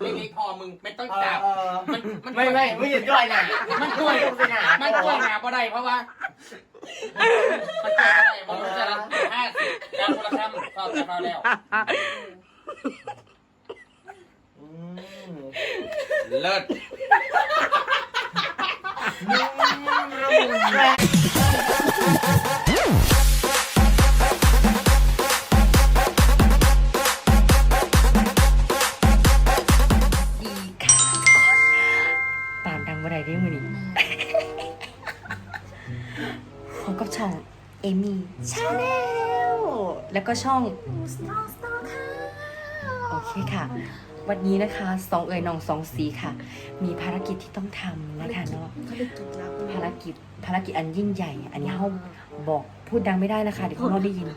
เล็กๆพอมึงไม่ต้องเออจับเออมันมันไม่ไม่ไม่หยุดย่อยนะมันกล้วยสนามันกล้วยหนาบ่ได้เพราะว่า มันกล้วยบ่ได้มันจะรับห้าสิบแล้วคนละคำตอบจะมาแล้วอืมเลิศดีานดังบ่ได้เด้มือนี้พบกับช่องเอมี่ชาแนลแล้วก็ช่องโอเคค่ะ วันนี้นะคะสองเอ๋ยน้องสองสีค่ะ มีภารกิจที่ต้องทำนะคะเนาะเขาเรียกจุดลับภารกิจภารกิจอันยิ่งใหญ่ อันนี้เขาบอกพูดดังไม่ได้นะคะเดี๋ยวเขาเราได้ยิน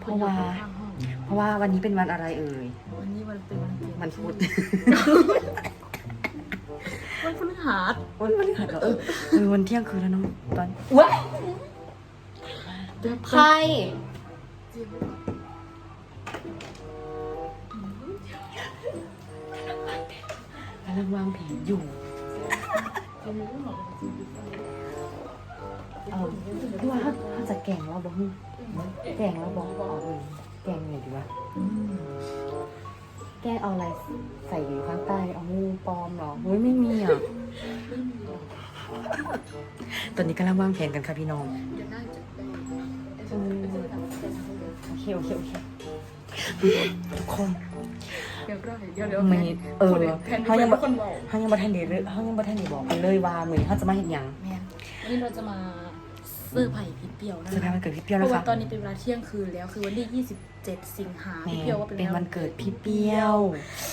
เพราะว่า เพราะว่าวันนี้เป็นวันอะไรเอ่ยวันนี้มันเป็นวันเกิด มันพุธวันพฤ หัสวันวันหัดเหรอเออเออวันเที่ยงคืนแล้วน้องตอนว้าแบบใครกำลังวางแผนอยู่เออพี่ว่าเขาเขาจะแกล้งเราบ้างแกล้งเราบอกเอาเองแกล้งไงดีวะ แกล้งเอาอะไรใส่อยู่ข้างใต้ เอางูปลอมเหรอเฮ้ยไม่มีอะ ตอนนี้กำลังวางแผนกันค่ะพี่น้อง เดี๋ยวน่าจะได้เออโอเคโอเคโอเคทุกคนเดี๋ยวได้เดี๋ยวเดี๋ยวไม่เออแทนเขาเขายัยังงบ่คนบอกเขายังบ่ทันได้เลือกเขายังบ่ทันได้บอกกันเลยว่ามื้อนี้เขาจะมาเฮ็ดหยังแม่วันนี้เราจะมา เสื้อร์ไผ่พี่เปียวนะเซอร์ไพรส์วันเกิดพี่เปรี้ยวเพนะราะว่าคะตอนนี้เป็นเวลาเที่ยงคืนแล้วคือวันที่ 27 สิงหาแหม่พี่เปียวว่าเป็นเป็นวันเกิดพี่เปรี้ยว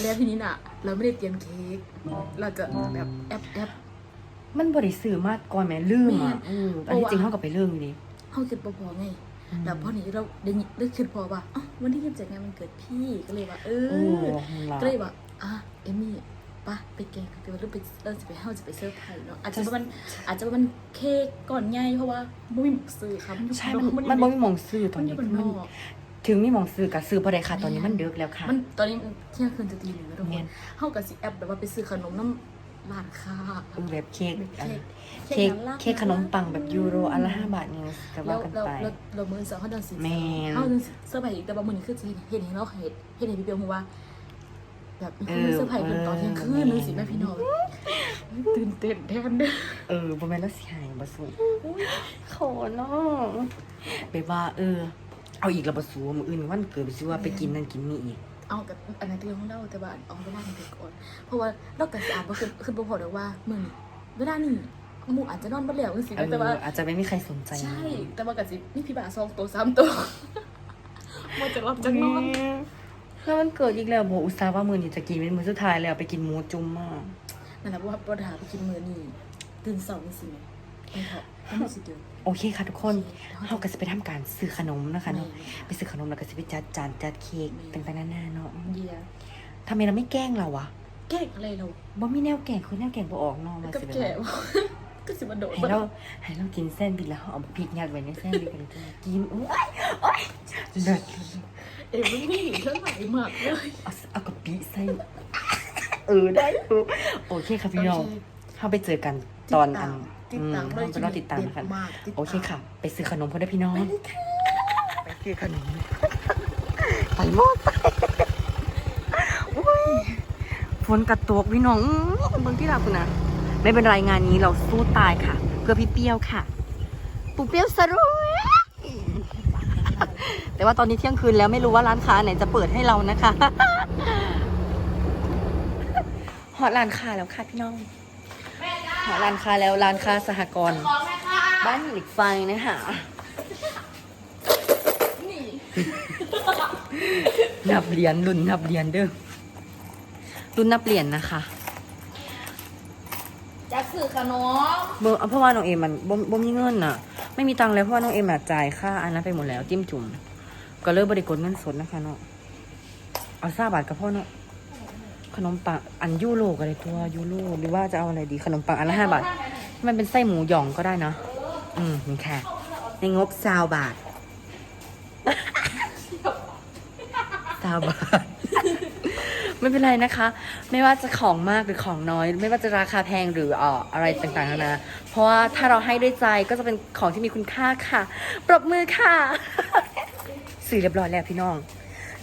แล้วทีนี้น่ะ เราไม่ได้เตรียมเค้กเราจะแบบแอปแอปมันบ่ได้ซื้อมาก่อนแหม่ลืมอะแม่เอออันที่จริงเขาก็ไปลืมอยู่ดิเขาคิดพอๆไงแล้วพอนี้เราได้ยินได้คิดพอว่าอ๋อวันที่27งานมันเกิดพี่ก็เลยว่าเอโอ้อล่ะก็เลยว่าอะเอมี่ ปะไปแกงกันไปว่าหรือไปเออจะไปเฮาจะไปเซอร์ไพรส์เนาะอาจจะว่ามันอาจจะว่ามันเค้กก่อนไงเพราะว่าไม่มีหมูซื้อครับอยู่ใช่มันมันบ่มีหมองซื้อตอนนี้มันถึงมีหมองซื้อก็ซื้อบ่ได้ค่ะตอนนี้มันเดึกแล้วค่ะมันตอนนี้เที่ยงคืนจะตีหนึ่งแล้วทุกคนเฮากับสิแอปแบบว่าไปซื้อขนมน้ำร้านค้าเออแบบเค้กอันเค้กเค้กเค้กขนมปังแบบยูโรอันละห้าบาทนี่ก็แล้ว่ากันแล้วไปแล้วเรามือสองเขาเดินสิแม่นเขาเดินเสื้อร์ไผ่อีกแต่ว่ามือนี้คือเห็นเห็นเราเห็นเห็นเห็นพี่เปียวเพราะว่า แบบเอคืออเสื้อร์ไผ่เป็นตอนเที่ยงคืนนึงสิแม่พี่น้องตื่นเต้นแทนเด้อเออบ่แม่นแล้วสิหายบ่สู้ขอเนาะไปว่า เออ เอาอีกแล้วบ่สู้มื้ออื่นวันเกิดไปสิว่าไปกินนั่นกินนี่อีก เอากับอันนั้นเรื่องของเราแต่ว่าเอาไปบ้านกันก่อนเพราะว่าเรากับสอาบก็คือคือบอกเลยว่ามึงเวลานี่หมูอาจจะนอนบ่แล้วสิเออแต่ว่าอาจจะไม่มีใครสนใจใช่ แต่ว่ากับสินี่พี่บ่าซองตัวสามตัวมันจะรับจะนอน แล้วมันเกิดอีกแล้วโบอุตส่าห์ว่ามือนี้จะกินเป็นมือสุดท้ายแล้วไปกินหมูจุ่มมากนั่นแหละเพราะว่าปัญหาไปกินมื้อนี่ตื่นสองนี่สิแม่ไปเถอะไม่มีสิเดือนโอเคค่ะทุกคนเราก็จะไปทำการซื้อขนมนะคะเนาะไปซื้อขนมแล้วก็จะไปจัดจานจัดเค้กต่างๆนานาเนาะเยียทำไมเราไม่แกล้งเราวะแก้อะไรเราบ่มีแนวแกล้งคือแนวแกล้งบ่ออกเนาะมาก็สิแก่แบบ ก็สิมาโดดให้เราให้เรากินแซนด์วิชแล้วเอาพริกยัดไว้ในแซนด์วิชกันเลยจ้ะกินโอ้ยโอ้ยเลิศเอ็มไม่มีเท่าไหร่มากเลยเอาเอากะปิใส่เออได้อยู่โอเคค่ะพี่น้องโอเคเข้าไปเจอกันตอนอันติดอืมตามเราไปรอติดตามนะคะเด็ดมากติดตามโอเคค่ะ ไปซื้อขนมพอได้พี่น้องไปซื้อขนมไปหมดอุ๊ยฝนกระตกพี่น้องอื้อเบางที่เราคุณนะ ไม่เป็นไรงานนี้เราสู้ตายค่ะ เพื่อพี่เปรี้ยวค่ะ ปูเปรี้ยวสรุยแต่ว่าตอนนี้เที่ยงคืนแล้วไม่รู้ว่าร้านค้าไหนจะเปิดให้เรานะคะหอดร้านค้าแล้วค่ะพี่น้องหาร้านค้าแล้วร้านค้าสหกรณ์บ้านหลิกไฟนะคะนับเหรียญรุ่นนับเหรียญเด้อรุ่นนับเหรียญนะคะ จะสื่อขนมเบอร์เพราะว่าน้องเอ็มมันบ่บ่มีเงินน่ะ ไม่มีตังค์แล้วเพราะว่าน้องเอ็มอะจ่ายค่าอันนั้นไปหมดแล้วจิ้มจุ่ม ก็เลยบริกรเงินสดนะคะเนาะเอาซาบาทกับพ่อเนาะขนมปังอันยูโรก็ได้ตัวยูโรหรือว่าจะเอาอะไรดีขนมปังอันละห้าบาท มันเป็นไส้หมูหยองก็ได้นะอืมนี่ค่ะ ในงบซาวบาทซาวบาท ไม่เป็นไรนะคะ ไม่ว่าจะของมากหรือของน้อย ไม่ว่าจะราคาแพงหรือเอ่ออะไรต่างๆนานาเพราะว่าถ้าเราให้ด้วยใจก็จะเป็นของที่มีคุณค่าค่ะ ปรบมือค่ะซื้อเรียบร้อยแล้วพี่น้อง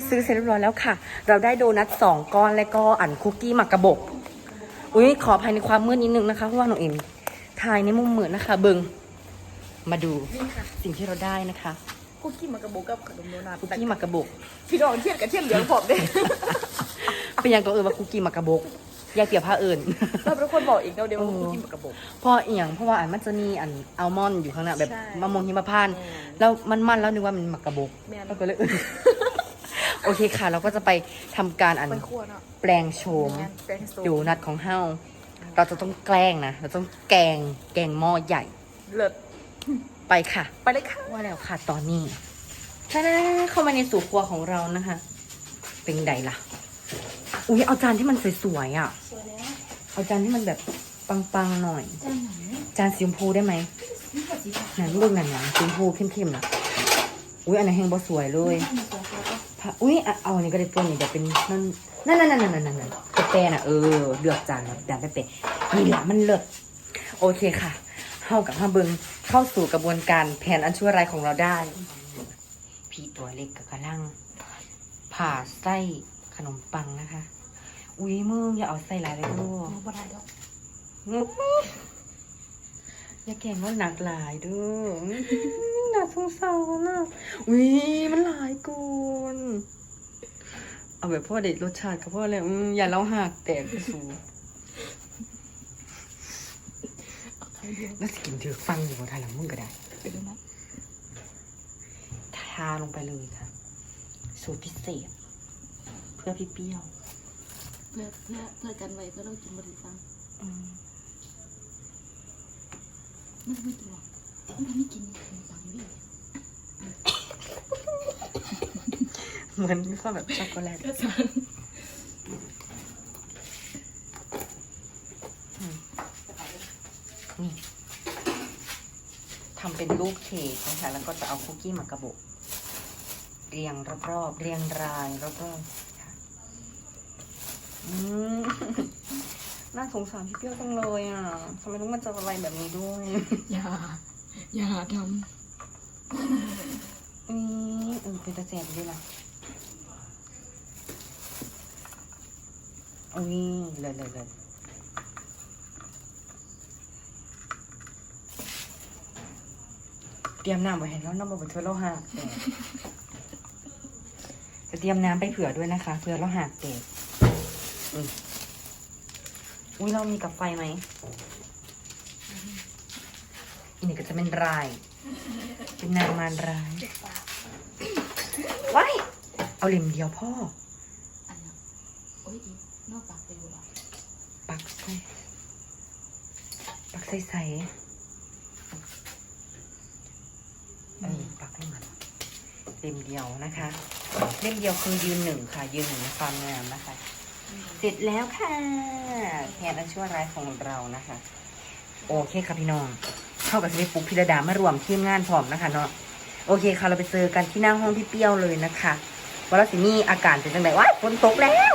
ซื้อเสร็จเรียบร้อยแล้วค่ะ เราได้โดนัทสองก้อนและก็อันคุกกี้หมักกระบอกอุ้ยขอภายในความมืดนิดนึงนะคะเพราะว่าหนูเอ็มถ่ายในมุมมืดนะคะ เบิงมาดูนี่ค่ะสิ่งที่เราได้นะคะคุกกี้มากระโบกับขนมโดนัทคุกกี้หมักกระบอกพี่น้องเทียนกับเทียนเหลืองผมเด้ เป็นอย่างตัวเอิญว่าคุกกี้หมักกระบอกยายเปียผ้าเอิญเราเป็นคนบอกอีกเราเดียวว่าเออคุกกี้มากระโบเพราะอีหยังเพราะว่าอันมันจะมีอันอัลมอนด์อยู่ข้างหน้าแบบใช่มะม่วงหิมพานต์อืมแล้วมันมันแล้วนึกว่ามันหมักกระบอกแม่นแล้วก็เลยโอเคค่ะ เราก็จะไปทำการอันไปคั่วเนาะแปลงโฉมแม่นแกงส้มดูนัดของเฮาเราจะต้องแกล้งนะเราต้องแกงแกงหม้อใหญ่เลิศไปค่ะ ไปเลยค่ะว่าแล้วค่ะตอนนี้ท่าเข้ามาในสู่ครัวของเรานะคะ เป็นไงล่ะ อุ้ยเอาจานที่มันสวยๆอะ สวยแล้วเอาจานที่มันแบบปังๆหน่อย จานไหนจานสีชมพูได้ไหมนี่ค่ะสีขาวหนังเรื่องหนังหนังสีชมพูเข้มๆนะอุ้ยอันไหนแห้งบ่สวยเลยนี่ค่ะสีขาวก็พะอุ้ยอะเอาอันนี้ก็ได้ตัวนี้เดี๋ยวเป็นนั่นนั่นนั่นนั่นนั่นนั่นนั่นกาแฟน่ะเออเลือกจานแบบจานเป๊ะๆนี่แหละมันเลิศโอเคค่ะเข้ากับมาเบิงเข้าสู่กระบวนการแผนอันชั่วร้ายของเราได้ พี่ตัวเล็กกับกระลังผ่าไส้ขนมปังนะคะ อุ้ยมึงอย่าเอาไส้หลายเลยลูกบ่ได้แล้วอย่าแกล้งว่าหนักหลายเด้อหนักสงสารอะอุ้ยมันหลายเกูนเอาแบบพ่อเด็ดรสชาติกับพ่อเลยอืมอย่าเล่าหักแตกไปสู่เอาใครเดียวน่าจะกินเถอะฟังอยู่บนไทยหลังมึงก็ได้ไปดูนะทาลงไปเลยค่ะ สูตรพิเศษ เพื่อพี่เปรี้ยว เพื่อเพื่อเพื่อกันไว้เพื่อเรากินบริฟังอืมมันไม่กินหรอกมันไม่กินขนมปังนี่เหมือนมีความแบบช็อกโกแลตก็สานนี่ทำเป็นลูกเค้กนะคะแล้วก็จะเอาคุกกี้มากระบอกเรียงรอบๆเรียงรายรอบๆค่ะอืม น่าสงสารพี่เปรี้ยวจังเลยอะทำไมต้องมาเจออะไรแบบนี้ด้วย อย่า อย่าทอืมเออเป็นตาแสบด้วยล่ะอุ้ยเลยเลยเลยเตรียมน้ำไว้ให้แล้วน้ำมาบนเธอเราหักแต่จะเตรียมน้ำไปเผื่อด้วยนะคะ เผื่อเราหักเตะ อืมอุ้ยเรามีกับไฟไหมอันนี้ก็จะเป็นราย เป็นนางมารร้ายว้ายเอาเหลี่ยมเดียวพ่อำอันนั้นโอ้ยอีนอกปากไปดูหรอปักใส่ปักใส่ใส่เออปักให้มันเล่มเดียวนะคะ เล่มเดียวคือยืนหนึ่งค่ะ ยืนหนึ่งในความงามนะคะ เสร็จแล้วค่ะแผนอันชั่วร้ายของเรานะคะ โอเคค่ะพี่น้อง เข้ากับสิปปุ๊กพิรดามารวมทีมงานพร้อมนะคะเนาะโอเคค่ะเราไปเจอกันที่หน้าห้องพี่เปี้ยวเลยนะคะว่าเราสิมีอาการเป็นจังไดว้าฝนตกแล้ว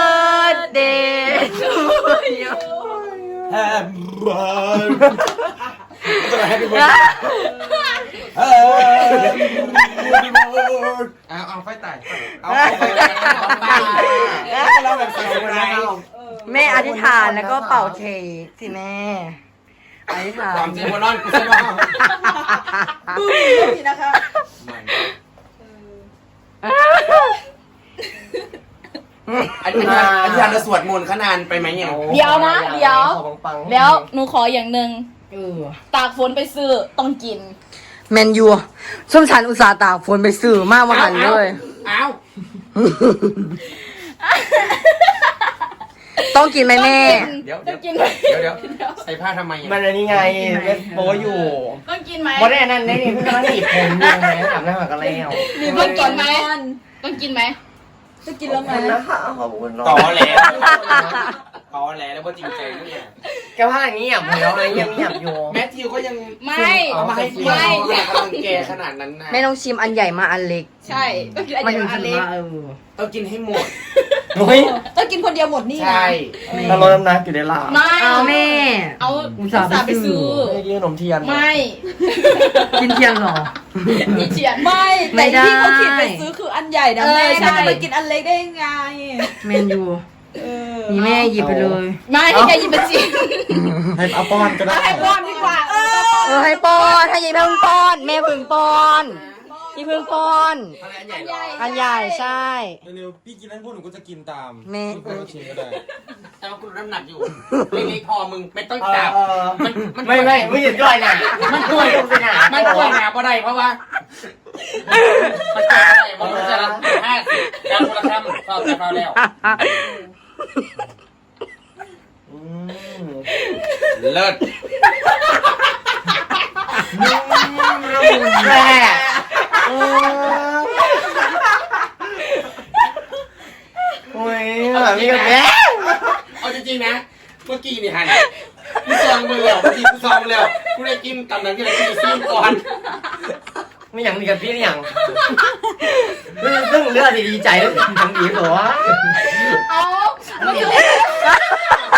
to you Happy birthday to you Happy birthday เอาเอาไฟแตกเอาไปเลยเอาไปเราแบบสนุกนะแม่อธิษฐานแล้วก็เป่าเค้กสิแม่อธิษฐาความจริงวันนอนกูใช่ไหม นะคะ อันนี้อันนี้เราสวดมนต์ขนานไปไหมเนี่ยเดี๋ยวนะ เดี๋ยว แล้วหนูขออย่างหนึ่งตากฝนไปซื้อต้องกิน แมนยูส้มฉันอุตส่าห์ตากฝนไปสื่อมากมาหันเลยเอาต้องกินไหมแม่ เดี๋ยวต้องกินไหมเดี๋ยวเดี๋ยวใส่ผ้าทำไมมันอันนี้ไงเว็บโบอยู่ต้องกินไหมวันนี้นั่นนี่เพิ่งกำลังหนีบผมอยู่ไหมอาบน้ำมากันแล้วต้องกินไหมต้องกินไหม จะกินแล้วไหมนะคะขอบคุณน้องต่อแหล้วต่อแหล้วแล้วก็จริงใจเนี่ยแกว่าอย่างนี้อะแล้วอะไรยังเงียบอยู่แมทธิวก็ยังไม่ เอามาให้พี่ไม่อยากกำลังแกขนาดนั้นนะแม่ต้องชิมอันใหญ่มาอันเล็ก ใช่ต้องกินอันมันเดีถึยวงอัจะนเล็กมาเออต้องกินให้หมด เฮ้ยต้องกินคนเดียวหมดนี่ใช่เราลดน้ำหนักอยู่ในลาไม่เอาแม่ เอาอุตส่าห์ไปไปซื้อ ไม่กินขนมเทียนไม่กินเทียนเหรอมีเฉียน ไม่ไม่แต่ได้ ที่เขาคิดไปซื้อคืออันใหญ่นะเออแม่ใช่ถ้าจะไปกินอันเล็กได้ยังไงแมนยูเออนี่แม่หยิบไปเลย ไม่ให้แค่หยิบมาจิให้เอาป้อนก็ได้ ให้ป้อนดีกว่า เออเออให้ป้อนให้ยายเพิ่งป้อน แม่เพิ่งป้อน พี่เพิ่งป้อนอะไรอันใหญ่เหรออันใหญ่ใช่ เร็วๆพี่กินนั้นพวกหนูก็จะกินตามแม่ พี่ก็ชิมก็ได้แต่ว่ากูน้ำหนักอยู่เล็กๆพอมึงไม่ต้องเอจับอมันมันไม่ไม่ไม่หยุดย่อยนะมันกล้วยไปหามันกล้วยหนาบ่ได้เพราะว่ามันกล้วยบ่ได้มันรู้จะละห้าสิบการคนละคำก็จะพอแล้วอืมเลิศ แม่เออ โอ้ยแบบนี้กันแม่เอาจริงๆนะ เมื่อกี้นี่ฮันกูซองมือแล้วเมื่อกี้กูซองแล้วกูได้กินตำนั้นที่ไหนกูจะซีมก่อนไม่อย่างนี้กับพี่นี่อย่างเรื่องเรื่องเลือดดีใจแล้วทั้งดีหัวเอามันคือ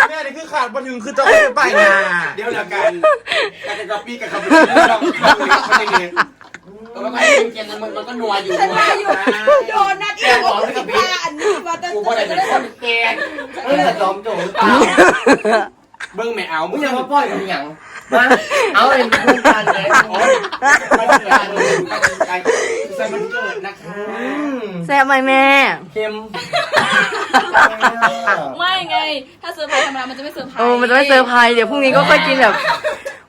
แม่นี่คือขาดมาถึงคือจะไม่ไปนะเดี๋ยวละกันการจะก๊อปปี้กับคำพูดที่เราทำเลยเขาอย่างนี้แต่ว่าไอ้กินมันมันก็นัวอยู่ฉันนัวมาอยู่โดนนัดเดียวกับพี่อันนี้มาตั้งกูก็ได้เป็นคนแกงเออจอมโจมหรือเปล่าเบิ้งไม่เอามึมึงงอยัย่างมามาป้อยกับมึงอย่างมาเอาเลยมึงกันเลยโอ้ยมันเกิดการดูการใจใส่มันเกิดนะคะแซ่บไหมแม่เค็มไม่ไง ถ้าเซอร์ไพรส์ธรรมดามันจะไม่เซอร์ไพรส์โอ้มันจะไม่เซอร์ไพรส์เดี๋ยวพรุ่งนี้ก็ค่อยกินแบบ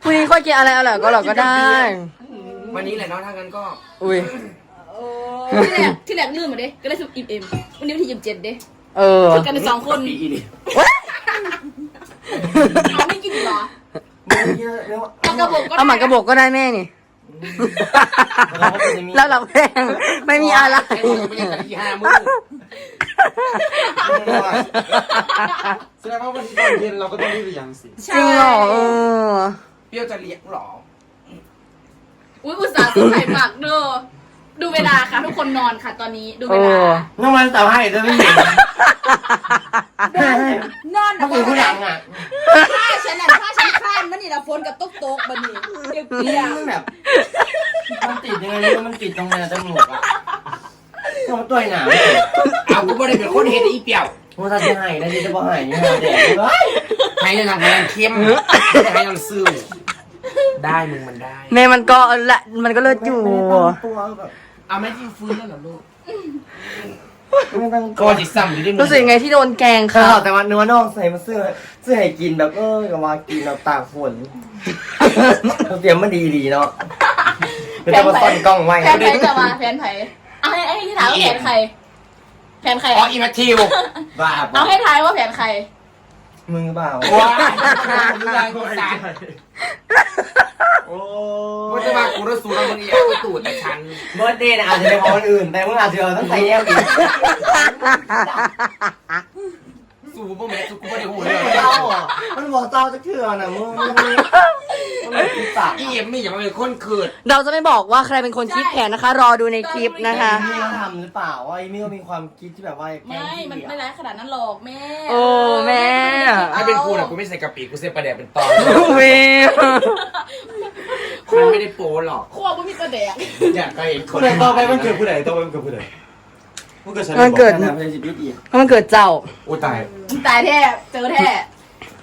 พรุ่งนี้ค่อยกินอะไรอร่อยก็อร่อยก็ได้ วันนี้แหละเนาะถ้างั้นก็อุ้ย ที่แรกที่แรกลืมมาเด้ก็เลยสิบอิ่มเอ็มวันนี้วันที่ยี่สิบเจ็ดเด้เออฝึกกันเป็นสองคนปีนี่เขาไม่กินอีกเหรอเยอะแล้วเอากระบอกก็เอาหมากกระบอกก็ได้แม่นี่ แล้วเราแพงไม่มีอะไร ไอ้คนก็ไม่ยังกันที่ห้ามือแสดงว่าวันที่ตอนเย็นเราก็ต้องรีบไปยังสิจริงเหรอเออ เปรี้ยวจะเลี้ยงหรอ อุ้ยอุตส่าห์เซอร์ไพรส์มากเด้อดูเวลาค่ะ ทุกคนนอนค่ะ ตอนนี้ดูเอเวลาอน้องมันสาวให้จะไม่เห็นนอนถ้านะคุยผู้หลังอะผ้าฉันน่ะผ้าฉันข้านมันนี่ละฝนกับตกตกๆบันนี่เปียกมันแบบมันติดยังไงไม่รู้มันติดตรงไหนจมูกอะมันตัวหนาเอากูไม่ได้เป็นคนเห็นอีเปรี้ยวมันจะให้นะที่จะบอกให้เนี่ยเด็กเลยให้ยังทำงานเข้มให้ยังซื่อ ได้มึงมันได้แม่มันก็ละมันก็เลิศอยู่ ตัวแบบเอาไม่ที่ฟื้นแล้วเหรอลูกไม่ต้องก็จะซ้ำอยู่ที่มึงรู้สึกยังไงที่โดนแกล้งค่ะค่ะแต่ว่าเนื้อน้องใส่มาเสื้อเสื้อให้กินแบบเออกับว่ากินแบบตากฝนเตรียมมันดีดีเนาะไม่ต้องมาซ่อนกล้องไว้แฟนไผ่จะมาแฟนไผ่เอาให้ให้ที่ถามว่าแฟนใคร แฟนใครอ๋ออีแมทธิวบ้าเอาให้ทายว่าแฟนใคร มึงเปล่าว้ายมึงยังกูสารโอ้ว่าจะมากูรู้สูแล้วมึงอีกกูตูดแต่ฉันเบิร์ดเดย์อาจจะเป็นของคนอื่น แต่มึงอาจจะเอาต้องใส่แยกอีกสูบ่แม่สูกูไม่ได้หูเลยเจ้าอะมันบอกเจ้าจะเชื่อนะมึงมันมันติดปากอีเอ็มไม่อยากมาเป็นคนเกิดเราจะไม่บอกว่าใครเป็นคนคิดแผนนะคะ รอดูในคลิปนะคะ มี่เขาทำหรือเปล่าว่าไอ้มี่ก็มีความคิดที่แบบว่าแกล้ไม่งพี่มันอะไม่ร้ายขนาดนั้นหรอกแม่ โอ้แม่ถ้าเป็นกูนะกูไม่ใส่กะปิกูใส่ปลาแดกเป็นตอนอุ้ยมันไม่ได้โป้หรอกขั้วบ่มีกระแดกอยากไปเห็นคผู้นใดต่อไปมันเกิดผู้ใดต่อไปมันเกิดผู้ใดมันเกิดฉันมันเกิดทำให้ชีวิตอีกมันเกิดเจ้า โอ้ตายตายแท้เจอแท้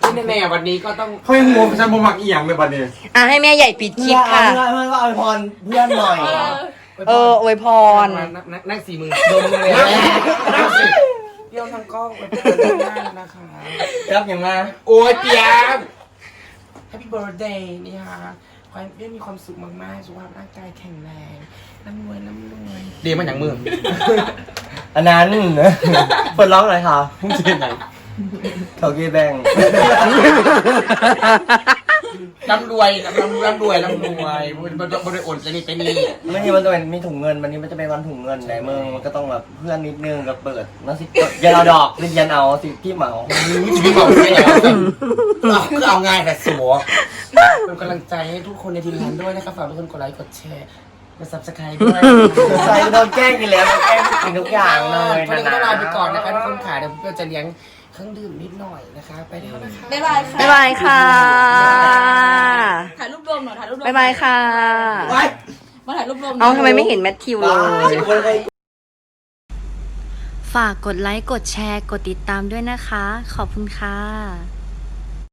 ที่แน่ๆวันนี้ก็ต้องเขายังงงฉันบ่มักอีหยังเลยบัดนี้อะให้แม่ใหญ่ปิดคลิปค่ะ เพื่อนเพื่อนก็อวยพรเพื่อนหน่อย เอออวยพร นั่งนั่งนั่งสี่มือโดนมือเลยนั่งสิ เดี๋ยวทางกล้องไปเปิดได้นะคะครับอย่างมาโอ้ยเปียก Happy birthday นี่ค่ะขอให้เพี่มีความสุขมากๆ สุขภาพร่างกายแข็งแรงน้ำรวยน้ำรวยเดียมันอย่างมือ อันนั้นเปิดร้องหน่อยค่ะมึงจะเป็นไหนเขาเกแบง ร่ำรวยร่ำร่ำรวยร่ำรวยบนบนบนโอนจะนี่เป็นนี่ไม่ใช่มันจะเป็นมีถุงเงินวันนี้มันจะเป็นวันถุงเงินไหนมึงมันก็ต้องแบบเพื่อนนิดนึงกับเปิดนั่นสิอย่าเอาดอกหรือยันเอาสิพี่เหมาชีวิตบอกไม่อย่างนั้นคือเอาง่ายแต่สัวเป็นกำลังใจให้ทุกคนในทีมงานด้วยนะครับฝากทุกคนกดไลค์กดแชร์กด subscribe ด้วยใส่โดนแกล้งกินแล้วโดนแกล้งกินทุกอย่างเลยวันนะนี้ก็ต้องลาไปก่อนนะคะทุกคนขาเดี๋ยวเพื่อนจะเลี้ยงเค รื่องดื่มนิดหน่อยนะคะ ไปแล้วนะคะบ๊ายบายค่ะ บ๊ายบายค่ะ ถ่ายรูปรวมหน่อยถ่ายรูปรวมบ๊ายบายค่ะมาถ่ายรูปรวมหน่ย เอาทำไมไม่เห็นแมทธิวเลยฝากกดไลค์ กดแชร์ กดติดตามด้วยนะคะ ขอบคุณค่ะ